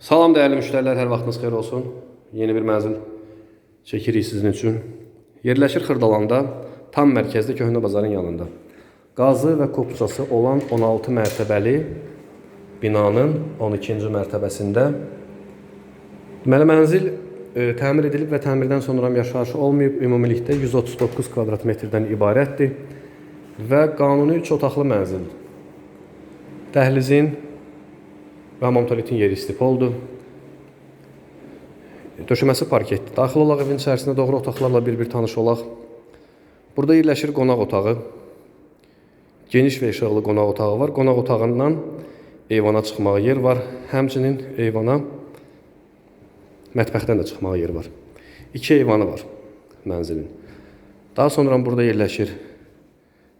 Salam dəyərli müştərilər, hər vaxtınız xeyir olsun. Yeni bir mənzil çəkirik sizin üçün. Yerləşir Xırdalanda, tam mərkəzdə Köhnə bazarın yanında. Qazı və kopçası olan 16 mərtəbəli binanın 12-ci mərtəbəsində Deməli mənzil e, təmir edilib və təmirdən sonra yaşayışı olmayıb. Ümumilikdə 139 kvadrat metrdən ibarətdir və qanuni 3 otaqlı mənzildir. Dəhlizin və hamam tualetin yeri istipoldur. Döşəməsi parketdir. Daxil olaq evin içərisinə doğru otaqlarla bir-bir tanış olaq. Burada yerləşir qonaq otağı. Geniş və işıqlı qonaq otağı var. Qonaq otağından eyvana çıxmağa yer var. Həmçinin eyvana mətbəxdən də çıxmağa yer var. İki eyvanı var mənzilin. Daha sonra burada yerləşir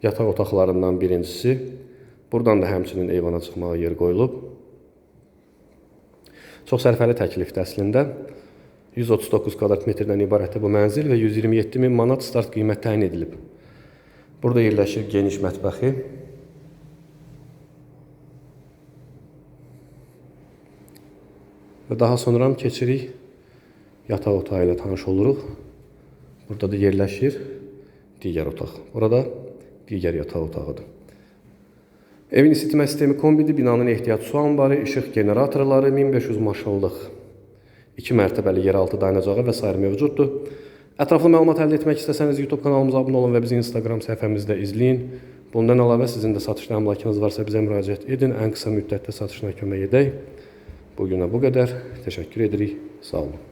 yataq otaqlarından birincisi. Buradan da həmçinin eyvana çıxmağa yer qoyulub. Çox sərfəli təklifdir əslində. 139 kvadrat metrdən ibarətdir bu mənzil və 127 min manat start qiymət təyin edilib. Burada yerləşir geniş mətbəxi. Və daha sonra keçirik yataq otağı ilə tanış oluruq. Burada da yerləşir digər otaq. Orada digər yataq otağıdır. Evin isitmə sistemi kombidir, binanın ehtiyat su anbarı, işıq generatorları, 1500 maşınlıq 2 mərtəbəli yeraltı dayanacağı və sair mövcuddur. Ətraflı məlumat əldə etmək istəsəniz YouTube kanalımıza abunə olun və bizi Instagram səhifəmizdə izləyin. Bundan əlavə sizin də satışda əmlakınız varsa bizə müraciət edin. Ən qısa müddətdə satışına kömək edək. Bu günə bu qədər. Təşəkkür edirik. Sağ olun.